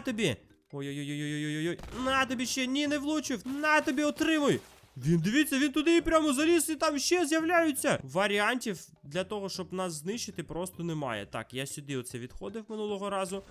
Тобі! Ой-ой-ой-ой-ой-ой-ой. На тобі ще ні, не влучив. На тобі отримуй. Він дивіться, він туди і прямо заліз, і там ще з'являються. Варіантів для того, щоб нас знищити, просто немає. Так, я сюди оце відходив минулого разу.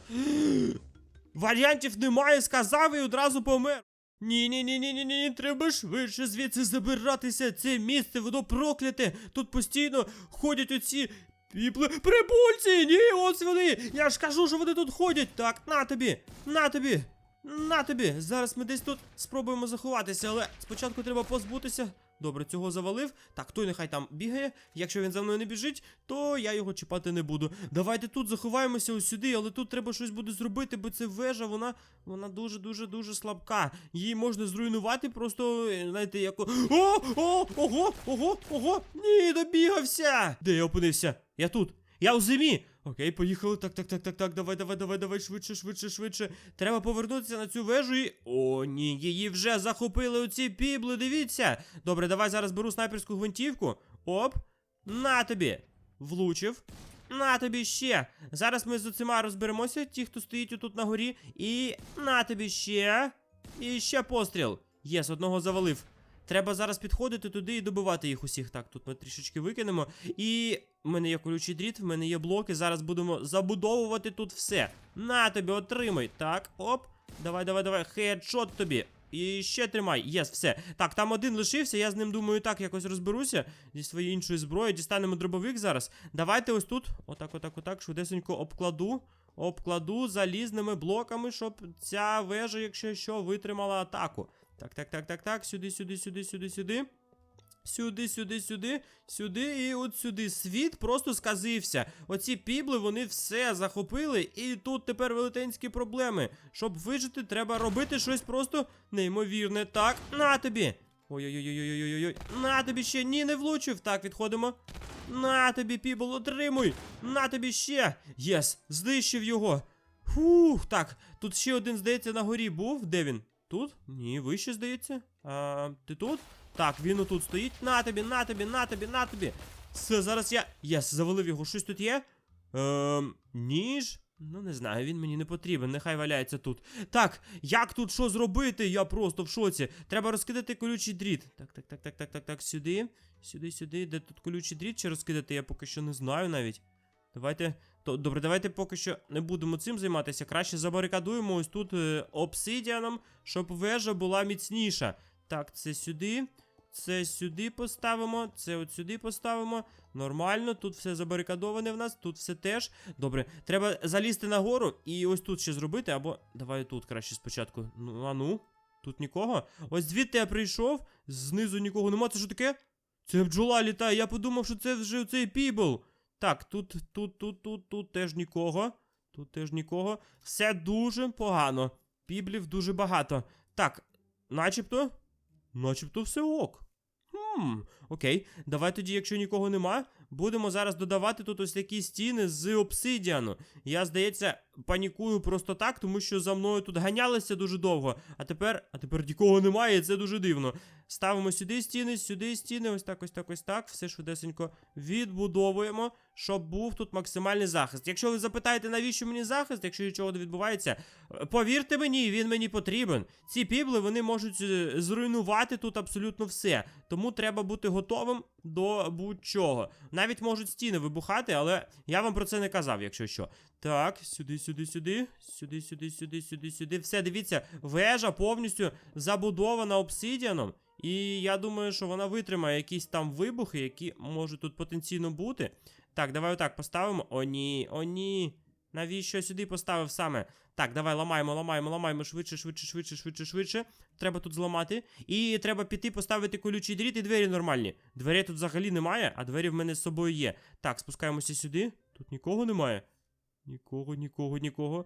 Варіантів немає, сказав і одразу помер. Ні, ні, ні, ні, ні, ні, треба швидше звідси забиратися. Це місце, воно прокляте. Тут постійно ходять оці піпли. Прибульці! Ні, ось вони! Я ж кажу, що вони тут ходять. Так, на тобі! На тобі! На тобі! Зараз ми десь тут спробуємо заховатися, але спочатку треба позбутися. Добре, цього завалив. Так, той нехай там бігає. Якщо він за мною не біжить, то я його чіпати не буду. Давайте тут заховаємося ось сюди, але тут треба щось буде зробити, бо це вежа, вона вона дуже дуже дуже слабка. Її можна зруйнувати, просто е, знаєте, як. О! О! Ого! Ого! Ого! Ні, добігався! Де я опинився? Я тут. Я у зимі. Окей, поїхали. Так, так, так, так, так. Давай, давай, давай, давай, швидше, швидше, швидше. Треба повернутися на цю вежу і. О, ні, її вже захопили оці пібли, дивіться. Добре, давай зараз беру снайперську гвинтівку. Оп. На тобі. Влучив. На тобі ще. Зараз ми з оцима розберемося, ті, хто стоїть отут на горі. І на тобі ще. І ще постріл. Єс, одного завалив. Треба зараз підходити туди і добивати їх усіх. Так, тут ми трішечки викинемо. І в мене є колючий дріт, в мене є блоки. Зараз будемо забудовувати тут все. На тобі, отримай. Так, оп. Давай, давай, давай. Хедшот тобі. І ще тримай. Єс, все. Так, там один лишився. Я з ним думаю, так якось розберуся. Зі своєю іншою зброєю. Дістанемо дробовик зараз. Давайте ось тут. Отак, отак, отак. Швидесенько обкладу. Обкладу залізними блоками, щоб ця вежа, якщо що, витримала атаку. Так, так, так, так, так. Сюди, сюди, сюди, сюди, сюди. Сюди, сюди, сюди, сюди і от сюди. Світ просто сказився. Оці пібли вони все захопили, і тут тепер велетенські проблеми. Щоб вижити, треба робити щось просто неймовірне. Так, на тобі. Ой-ой-ой-ой-ой-ой-ой. На тобі ще ні, не влучив. Так, відходимо. На тобі, пібл, отримуй. На тобі ще. Єс, знищив його. Фух, так, тут ще один, здається, на горі був. Де він? Тут? Ні, вище, здається. А, ти тут? Так, він отут стоїть. На тобі, на тобі, на тобі, на тобі. Все, зараз я. Єс, завалив його. Щось тут є? Ем, ніж? Ну, не знаю, він мені не потрібен, нехай валяється тут. Так, як тут що зробити? Я просто в шоці. Треба розкидати колючий дріт. Так, так, так, так, так, так, так, сюди. Сюди, сюди. Де тут колючий дріт чи розкидати, я поки що не знаю навіть. Давайте. То, добре, давайте поки що не будемо цим займатися. Краще забарикадуємо ось тут е, обсидіаном, щоб вежа була міцніша. Так, це сюди. Це сюди поставимо, це от сюди поставимо. Нормально, тут все забарикадоване в нас, тут все теж. Добре, треба залізти нагору і ось тут ще зробити, або давай тут краще спочатку. Ну, а ну, тут нікого. Ось звідти я прийшов, знизу нікого нема. Це що таке? Це бджола літає. Я подумав, що це вже цей пібл. Так, тут, тут, тут, тут, тут теж нікого. Тут теж нікого. Все дуже погано. Піблів дуже багато. Так, начебто. Начебто все ок. Хм, окей. Давай тоді, якщо нікого нема, будемо зараз додавати тут ось такі стіни з обсидіану. Я, здається, панікую просто так, тому що за мною тут ганялися дуже довго. А тепер, а тепер нікого немає, і це дуже дивно. Ставимо сюди стіни, сюди стіни, ось так, ось так, ось так. Все швидесенько відбудовуємо, щоб був тут максимальний захист. Якщо ви запитаєте, навіщо мені захист, якщо нічого не відбувається, повірте мені, він мені потрібен. Ці пібли вони можуть е, зруйнувати тут абсолютно все. Тому треба бути готовим до будь-чого. Навіть можуть стіни вибухати, але я вам про це не казав, якщо що. Так, сюди, сюди, сюди, сюди, сюди, сюди, сюди, сюди. Все, дивіться, вежа повністю забудована обсидіаном. І я думаю, що вона витримає якісь там вибухи, які можуть тут потенційно бути. Так, давай отак поставимо. О, ні, о, ні. Навіщо я сюди поставив саме? Так, давай ламаємо, ламаємо, ламаємо швидше, швидше, швидше, швидше, швидше. Треба тут зламати. І треба піти поставити колючий дріт і двері нормальні. Дверей тут взагалі немає, а двері в мене з собою є. Так, спускаємося сюди. Тут нікого немає. Нікого, нікого, нікого.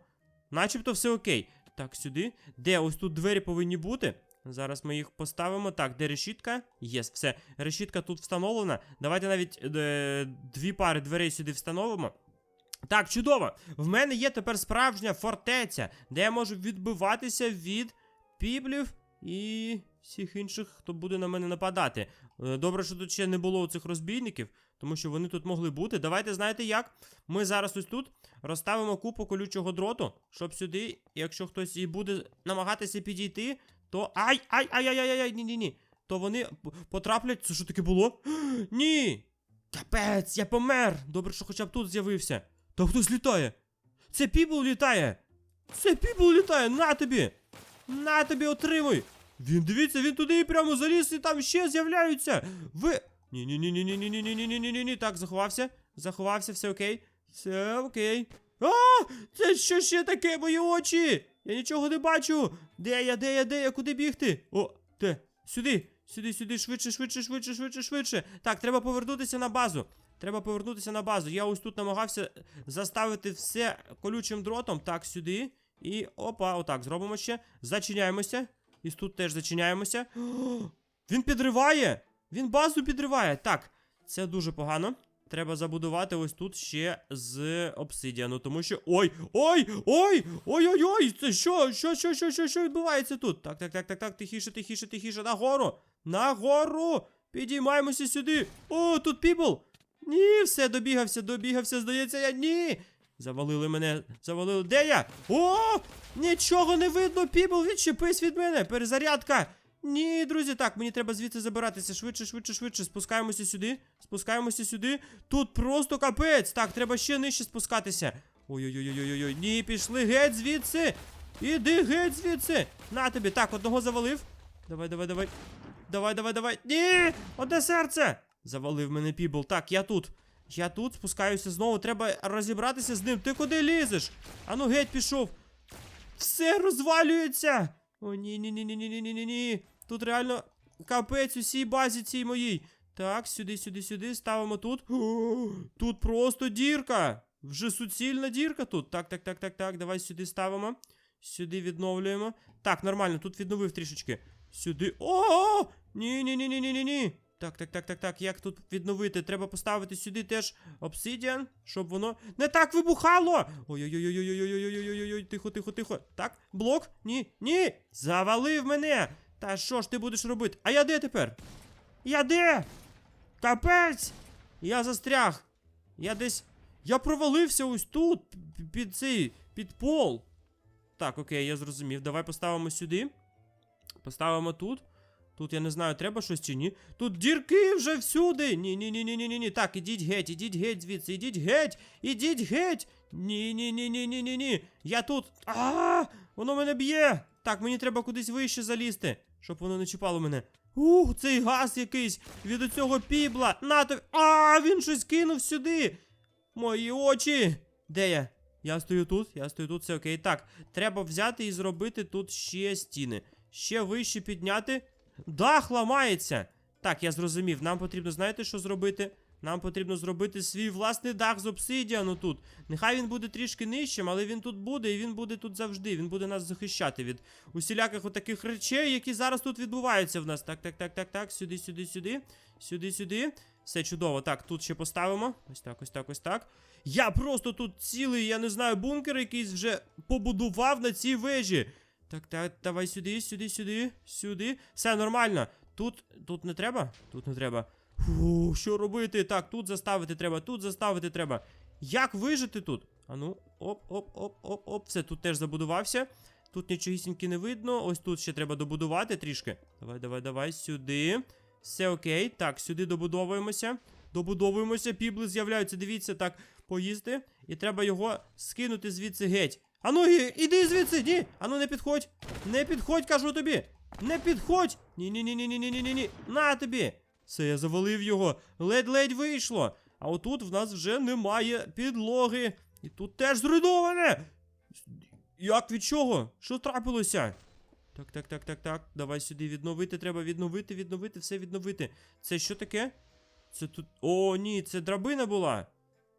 Начебто все окей. Так, сюди. Де ось тут двері повинні бути? Зараз ми їх поставимо. Так, де решітка? Єс, все. Решітка тут встановлена. Давайте навіть е, дві пари дверей сюди встановимо. Так, чудово! В мене є тепер справжня фортеця, де я можу відбиватися від піблів і всіх інших, хто буде на мене нападати. Е, Добре, що тут ще не було цих розбійників, тому що вони тут могли бути. Давайте знаєте як? Ми зараз ось тут розставимо купу колючого дроту, щоб сюди, якщо хтось і буде намагатися підійти, то. Ай! Ай! Ай! Ай! Ай! Ай! Ні, ні, ні. То вони потраплять. Це що таке було? Ні! Капець, я помер! Добре, що хоча б тут з'явився. Та хтось літає! Це пібл літає! Це пібл літає! На тобі! На тобі отримуй! Він дивіться, він туди і прямо заліз, і там ще з'являються! Ви. Ні, ні, ні, ні, ні, ні, ні, ні, ні, ні, ні, ні, ні. Так, заховався. Заховався, все окей. Все окей. А! Це що ще таке, мої очі? Я нічого не бачу. Де я, де я, де я, куди бігти? О, де? Сюди, сюди, сюди, швидше, швидше, швидше, швидше, швидше. Так, треба повернутися на базу. Треба повернутися на базу. Я ось тут намагався заставити все колючим дротом. Так, сюди. І опа, отак, зробимо ще. Зачиняємося. І тут теж зачиняємося. О, він підриває! Він базу підриває. Так, це дуже погано. Треба забудувати ось тут ще з обсидіану, тому що. Ой! Ой! Ой! Ой-ой-ой! Це що? Що, що, що, що, що відбувається тут? Так, так, так, так, так, тихіше, тихіше, тихіше, нагору! Нагору! Підіймаємося сюди! О, тут піпл! Ні, все, добігався, добігався, здається, я ні! Завалили мене, завалили. Де я? О! Нічого не видно, піпл, відчепись від мене! Перезарядка! Ні, друзі, так, мені треба звідси забиратися. Швидше, швидше, швидше. Спускаємося сюди. Спускаємося сюди. Тут просто капець. Так, треба ще нижче спускатися. Ой-ой-ой-ой-ой. Ні, пішли геть звідси. Іди геть звідси. На тобі. Так, одного завалив. Давай, давай, давай. Давай, давай, давай. Ні! Одне серце! Завалив мене пібл. Так, я тут. Я тут спускаюся знову. Треба розібратися з ним. Ти куди лізеш? Ану геть пішов. Все розвалюється. О, ні, ні, ні, ні, ні, ні, ні, ні. Тут реально капець усій базі цій моїй. Так, сюди, сюди, сюди. Ставимо тут. Тут просто дірка. Вже суцільна дірка тут. Так, так, так, так, так. Давай сюди ставимо. Сюди відновлюємо. Так, нормально, тут відновив трішечки. Сюди. О! Ні, ні, ні, ні, ні, ні, ні. Так, так, так, так, так. Як тут відновити? Треба поставити сюди теж обсидіан, щоб воно не так вибухало. Ой-ой-ой-ой-ой-ой-ой-ой-ой-ой, тихо, тихо, тихо. Так, блок? Ні, ні. Завалив мене. Та що ж ти будеш робити? А я де тепер? Я де? Капець! Я застряг. Я десь. Я провалився ось тут, під цей, під пол. Так, окей, я зрозумів. Давай поставимо сюди. Поставимо тут. Тут я не знаю, треба щось чи ні. Тут дірки вже всюди. Ні, ні, ні, ні, ні, ні, ні. Так, ідіть геть, ідіть геть звідси, ідіть геть, ідіть геть. Ні, ні, ні, ні, ні, ні, ні. Я тут. А, воно мене б'є. Так, мені треба кудись вище залізти, щоб воно не чіпало мене. Ух, цей газ якийсь від цього пібла. На тобі. А, він щось кинув сюди. Мої очі. Де я? Я стою тут, я стою тут, все окей. Так, треба взяти і зробити тут ще стіни. Ще вище підняти. Дах ламається. Так, я зрозумів. Нам потрібно, знаєте, що зробити? Нам потрібно зробити свій власний дах з обсидіану тут. Нехай він буде трішки нижчим, але він тут буде, і він буде тут завжди. Він буде нас захищати від усіляких отаких речей, які зараз тут відбуваються в нас. Так, так, так, так, так. Сюди, сюди, сюди. Сюди, сюди. Все чудово. Так, тут ще поставимо. Ось так, ось так, ось так. Я просто тут цілий, я не знаю, бункер якийсь вже побудував на цій вежі. Так, так, давай сюди, сюди, сюди, сюди. Все нормально. Тут, тут не треба? Тут не треба. Фу, що робити? Так, тут заставити треба, тут заставити треба. Як вижити тут? Ану, оп-оп-оп-оп-оп. Все, тут теж забудувався. Тут нічогісіньки не видно. Ось тут ще треба добудувати трішки. Давай, давай, давай, сюди. Все окей. Так, сюди добудовуємося. Добудовуємося, пібли з'являються. Дивіться, так, поїсти. І треба його скинути звідси геть. Ану, іди звідси, ні! Ану, не підходь! Не підходь, кажу тобі! Не підходь! Ні-ні-ні-ні-ні-ні-ні-ні! На тобі! Все, я завалив його. Ледь-ледь вийшло. А отут в нас вже немає підлоги. І тут теж зруйноване. Як від чого? Що трапилося? Так, так, так, так, так. Давай сюди відновити. Треба відновити, відновити, все відновити. Це що таке? Це тут. О, ні, це драбина була.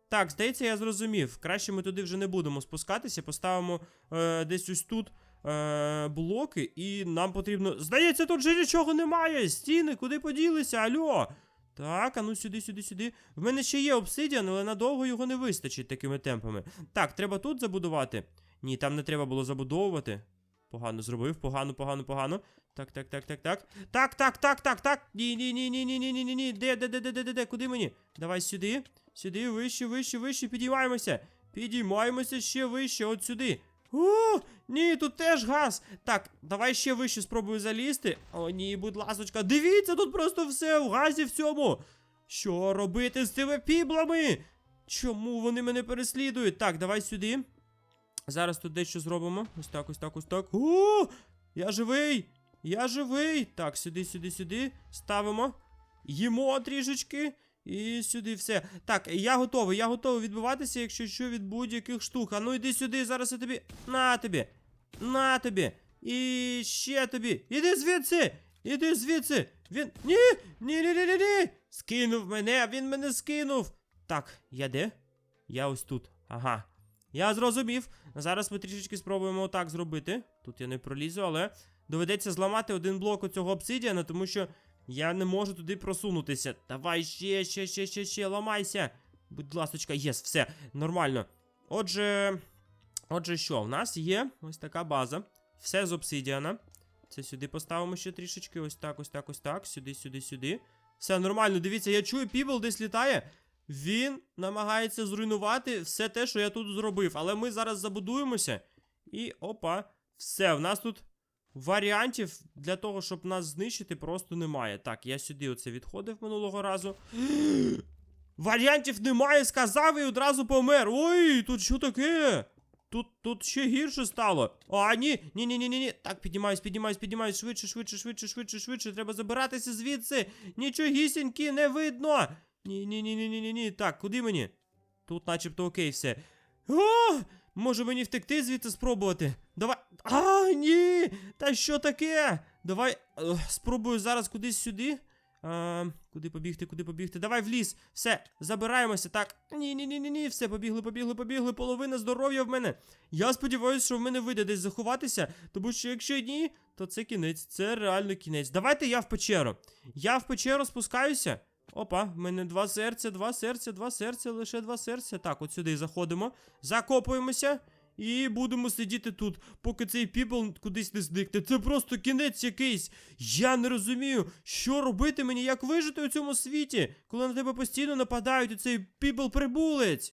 Так, здається, я зрозумів. Краще ми туди вже не будемо спускатися. Поставимо е, десь ось тут е, блоки, і нам потрібно. Здається, тут же нічого немає. Стіни, куди поділися? Альо. Так, а ну сюди, сюди, сюди. В мене ще є обсидіан, але надовго його не вистачить такими темпами. Так, треба тут забудувати. Ні, там не треба було забудовувати. Погано зробив, погано, погано, погано. Так, так, так, так, так. Так, так, так, так, так. Ні, ні, ні, ні, ні, ні, ні, ні, ні. Де, де, де, де, де, де, де? Куди мені? Давай сюди. Сюди, вище, вище, вище. Підіймаємося. Підіймаємося ще вище, от сюди. О, ні, тут теж газ. Так, давай ще вище спробую залізти. О, ні, будь ласочка. Дивіться, тут просто все в газі в цьому. Що робити з цими піблами? Чому вони мене переслідують? Так, давай сюди. Зараз тут дещо зробимо. Ось так, ось так, ось так. О! Я живий! Я живий! Так, сюди, сюди, сюди. Ставимо. Їмо трішечки. І сюди все. Так, я готовий, я готовий відбиватися, якщо що від будь-яких штук. А ну йди сюди, зараз я тобі. На тобі! На тобі! І ще тобі! Іди звідси! Іди звідси! Він. Ні! Ні, ні, ні, ні, ні! Скинув мене, він мене скинув! Так, я де? Я ось тут. Ага. Я зрозумів. Зараз ми трішечки спробуємо отак зробити. Тут я не пролізу, але доведеться зламати один блок оцього обсидіана, тому що я не можу туди просунутися. Давай ще, ще, ще, ще, ще, ламайся. Будь ласочка, єс, все, нормально. Отже. Отже, що, в нас є ось така база. Все з обсидіана. Це сюди поставимо ще трішечки. Ось так, ось так, ось так. Сюди, сюди, сюди. Все нормально. Дивіться, я чую, пібл десь літає. Він намагається зруйнувати все те, що я тут зробив. Але ми зараз забудуємося. І опа, все, в нас тут варіантів для того, щоб нас знищити, просто немає. Так, я сюди оце відходив минулого разу. Варіантів немає, сказав і одразу помер. Ой, тут що таке? Тут, тут ще гірше стало. А, ні, ні, ні, ні, ні, ні. Так, піднімаюсь, піднімаюсь, піднімаюсь. Швидше, швидше, швидше, швидше, швидше. Треба забиратися звідси. Нічогісіньки не видно. Ні, ні, ні, ні, ні, ні, ні. Так, куди мені? Тут начебто окей все. О! Може мені втекти звідти спробувати? Давай. А, ні! Та що таке? Давай спробую зараз кудись сюди. А, куди побігти, куди побігти? Давай в ліс. Все, забираємося. Так. Ні, ні, ні, ні, ні. Все, побігли, побігли, побігли. Половина здоров'я в мене. Я сподіваюся, що в мене вийде десь заховатися, тому що якщо ні, то це кінець. Це реально кінець. Давайте я в печеру. Я в печеру спускаюся. Опа, в мене два серця, два серця, два серця, лише два серця. Так, от сюди заходимо, закопуємося і будемо сидіти тут, поки цей піпл кудись не зникне. Це просто кінець якийсь. Я не розумію, що робити мені, як вижити у цьому світі, коли на тебе постійно нападають у цей піпл прибулець.